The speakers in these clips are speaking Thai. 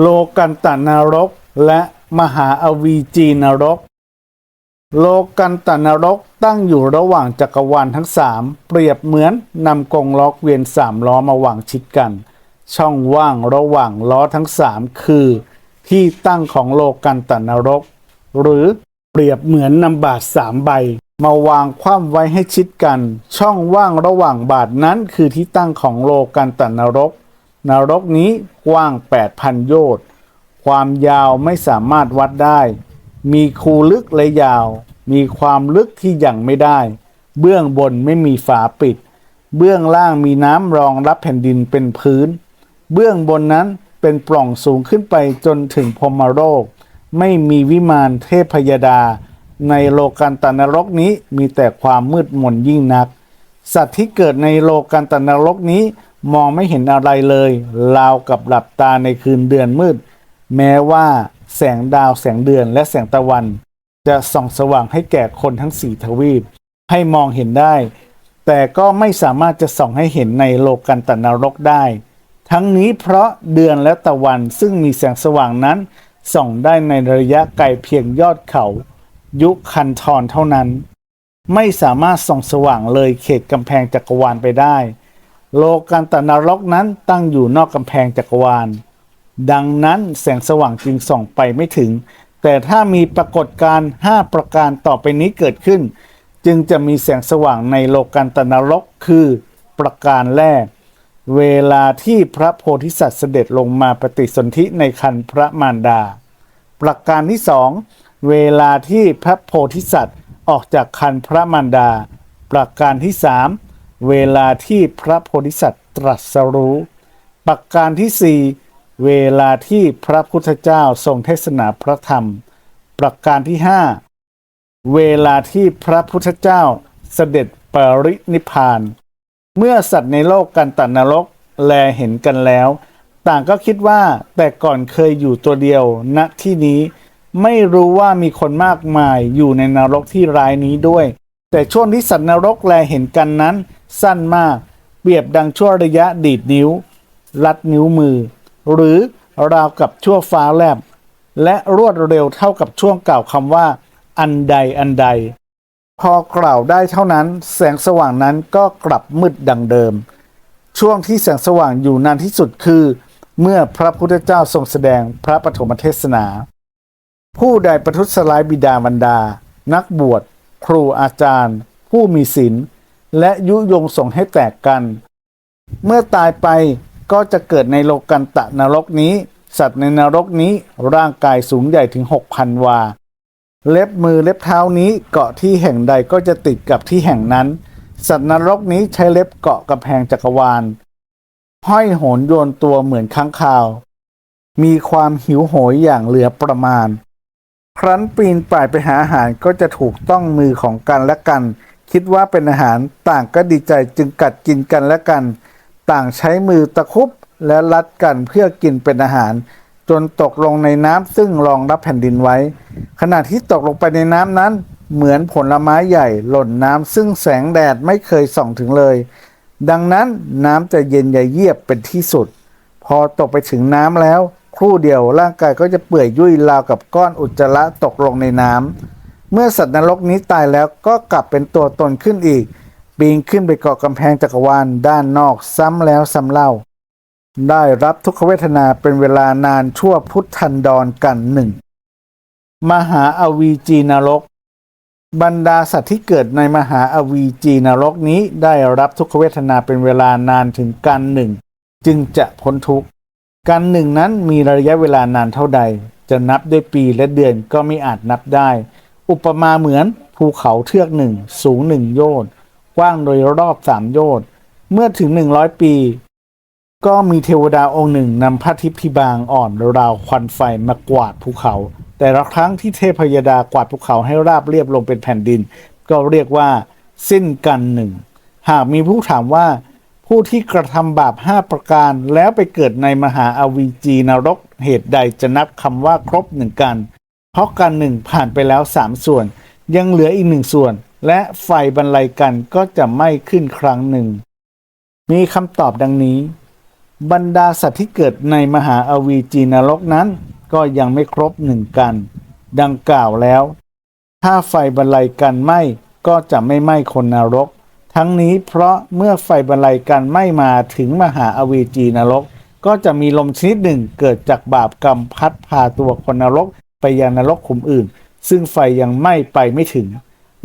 โลกันตนรก และมหาอวีจีนรก โลกันตนรกตั้งอยู่ระหว่างจักรวาลทั้งสามเปรียบเหมือนนำกงล้อเกวียนสามล้อมาวางชิดกัน ช่องว่างระหว่างล้อทั้งสามคือ ที่ตั้งของโลกันตนรก หรือเปรียบเหมือนนำบาทสามใบ มาวางคว่ำไว้ให้ชิดกัน ช่องว่างระหว่างบาทนั้นคือที่ตั้งของโลกันตนรก นรกนี้กว้าง 8,000 โยชน์ ความยาวไม่สามารถวัดได้ มีคูลึกและยาว มีความลึกที่ยังไม่ได้ เบื้องบนไม่มีฝาปิด เบื้องล่างมีน้ำรองรับแผ่นดินเป็นพื้น เบื้องบนนั้นเป็นปล่องสูงขึ้นไปจนถึงพมโลกไม่มีวิมานเทพยดา ในโลกันตนรกนี้มีแต่ความมืดมนยิ่งนัก สัตว์ที่เกิดในโลกันตนรกนี้มองไม่เห็นอะไรเลยราวกับหลับตาในคืนเดือนมืด แม้ว่าแสงดาวแสงเดือนและแสงตะวัน จะส่องสว่างให้แก่คนทั้งสี่ทวีป ให้มองเห็นได้ แต่ก็ไม่สามารถจะส่องให้เห็นในโลกันตนรกได้ ทั้งนี้เพราะเดือนและตะวันซึ่งมีแสงสว่างนั้น ส่องได้ในระยะไกลเพียงยอดเขา ยุคคันทรเท่านั้น ไม่สามารถส่องสว่างเลยเขตกำแพงจักรวาลไปได้ โลกันตนรกนั้นตั้งอยู่นอกกำแพงจักรวาล ดังนั้นแสงสว่างจึงส่องไปไม่ถึง แต่ถ้ามีปรากฏการณ์5ประการต่อไปนี้เกิดขึ้น จึงจะมีแสงสว่างในโลกันตนรกคือประการแรก เวลาที่พระโพธิสัตว์เสด็จลงมาปฏิสนธิในคันพระมารดา ประการที่สองเวลาที่พระโพธิสัตว์ออกจากคันพระมารดา ประการที่สาม เวลาที่พระโพธิสัตว์ตรัสรู้ประการที่สี่เวลาที่พระพุทธเจ้าทรงเทศนาพระธรรม ประการที่ห้าเวลาที่พระพุทธเจ้าเสด็จปรินิพพาน เมื่อสัตว์ในโลกกันตันนรกแลเห็นกันแล้ว ต่างก็คิดว่าแต่ก่อนเคยอยู่ตัวเดียวณที่นี้ ไม่รู้ว่ามีคนมากมายอยู่ในนรกที่ร้ายนี้ด้วย แต่ช่วงที่สัตว์นรกแลเห็นกันนั้น สั้นมาก เปรียบดังชั่วระยะดีดนิ้ว ลัดนิ้วมือ หรือราวกับชั่วฟ้าแลบ และรวดเร็วเท่ากับช่วงกล่าวคำว่า อันใดอันใด พอกล่าวได้เท่านั้น แสงสว่างนั้นก็กลับมืดดังเดิม ช่วงที่แสงสว่างอยู่นานที่สุดคือ เมื่อพระพุทธเจ้าทรงแสดงพระปฐมเทศนา ผู้ใดประทุษร้ายบิดามารดา นักบวช ครูอาจารย์ ผู้มีศีลและยุยงส่งให้แตกกัน เมื่อตายไปก็จะเกิดในโลกันตะนรกนี้ สัตว์ในนรกนี้ร่างกายสูงใหญ่ถึง6,000วา เล็บมือเล็บเท้านี้เกาะที่แห่งใดก็จะติดกับที่แห่งนั้น สัตว์นรกนี้ใช้เล็บเกาะกำแพงจักรวาล ห้อยโหนโยนตัวเหมือนค้างคาว มีความหิวโหยอย่างเหลือประมาณ รั้นปีนป่ายไปหาอาหารก็จะถูกต้องมือของกันและกัน คิดว่าเป็นอาหารต่างก็ดีใจจึงกัดกินกันและกัน ต่างใช้มือตะคุบและรัดกันเพื่อกินเป็นอาหาร จนตกลงในน้ำซึ่งรองรับแผ่นดินไว้ ขณะที่ตกลงไปในน้ำนั้น เหมือนผลไม้ใหญ่หล่นน้ำซึ่งแสงแดดไม่เคยส่องถึงเลย ดังนั้นน้ำจะเย็นอย่เยียบเป็นที่สุด พอตกไปถึงน้ำแล้ว ครู่เดียวร่างกายก็จะเปื่อยยุ่ยราวกับก้อนอุจจาระตกลงในน้ำเมื่อสัตว์นรกนี้ตายแล้วก็กลับเป็นตัวตนขึ้นอีกปีนขึ้นไปเกาะกำแพงจักรวาลด้านนอกซ้ำแล้วซ้ำเล่า ได้รับทุกขเวทนาเป็นเวลานานชั่วพุทธันดรกันหนึ่ง มหาอวีจีนรก บรรดาสัตว์ที่เกิดในมหาอวีจีนรกนี้ได้รับทุกขเวทนาเป็นเวลานานถึงกันหนึ่ง จึงจะพ้นทุกข์ กันหนึ่งนั้นมีระยะเวลานานเท่าใด จะนับด้วยปีและเดือนก็ไม่อาจนับได้ อุปมาเหมือนภูเขาเทือกหนึ่งสูงหนึ่งโยชน์กว้างโดยรอบสามโยชน์เมื่อถึงหนึ่งร้อยปี ก็มีเทวดาองค์หนึ่งนำพระทิพย์พิบางอ่อนราวควันไฟมากวาดภูเขา แต่ละครั้งที่เทพยดากวาดภูเขาให้ราบเรียบลงเป็นแผ่นดิน ก็เรียกว่า สิ้นกันหนึ่ง หากมีผู้ถามว่า ผู้ที่กระทำบาปห้าประการ แล้วไปเกิดในมหาอาวีจีนรกเหตุใดจะนับคำว่าครบหนึ่งกัน เพราะกันหนึ่งผ่านไปแล้วสามส่วน ยังเหลืออีกหนึ่งส่วน และไฟบรรลัยกันก็จะไม่ขึ้นครั้งหนึ่ง มีคำตอบดังนี้ บรรดาสัตว์ที่เกิดในมหาอวีจีนรกนั้น ก็ยังไม่ครบหนึ่งกัน ดังกล่าวแล้ว ถ้าไฟบรรลัยกันไหม้ก็จะไม่ไหม้คนนรก ทั้งนี้เพราะเมื่อไฟบรรลัยกันไม้มาถึงมหาอวีจีนรก ก็จะมีลมชนิดหนึ่งเกิดจากบาปกรรมพัดพาตัวคนนรก ไปยังนรกขุมอื่น ซึ่งไฟยังไหม้ไปไม่ถึง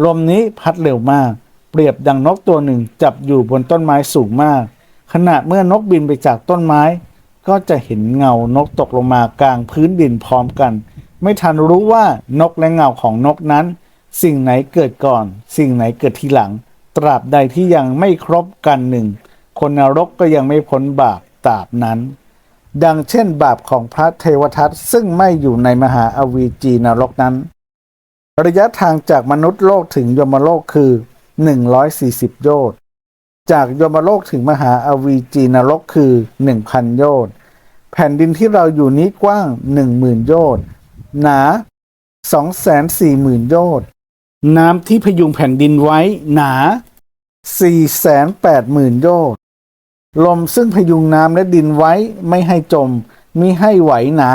ลมนี้พัดเร็วมาก เปรียบดังนกตัวหนึ่งจับอยู่บนต้นไม้สูงมาก ขณะเมื่อนกบินไปจากต้นไม้ ก็จะเห็นเงานกตกลงมากลางพื้นดินพร้อมกัน ไม่ทันรู้ว่านกและเงาของนกนั้น สิ่งไหนเกิดก่อน สิ่งไหนเกิดทีหลัง ตราบใดที่ยังไม่ครบกันหนึ่ง คนนรกก็ยังไม่พ้นบาปตราบนั้น ดังเช่นบาปของพระเทวทัตซึ่งไม่อยู่ในมหาอวีจีนรกนั้น ระยะทางจากมนุษย์โลกถึงยมโลกคือ 140 โยชน์ จากยมโลกถึงมหาอวีจีนรกคือ 1,000 โยชน์ แผ่นดินที่เราอยู่นี้กว้าง 10,000 โยชน์ หนา 240,000 โยชน์ น้ำที่พยุงแผ่นดินไว้หนา 480,000 โยชน์ลมซึ่งพยุงน้ำและดินไว้ไม่ให้จม มิให้ไหวหนา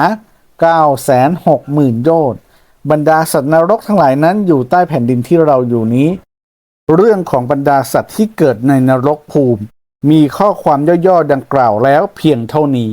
960,000 โยชน์บรรดาสัตว์นรกทั้งหลายนั้นอยู่ใต้แผ่นดินที่เราอยู่นี้ เรื่องของบรรดาสัตว์ที่เกิดในนรกภูมิ มีข้อความย่อๆดังกล่าวแล้วเพียงเท่านี้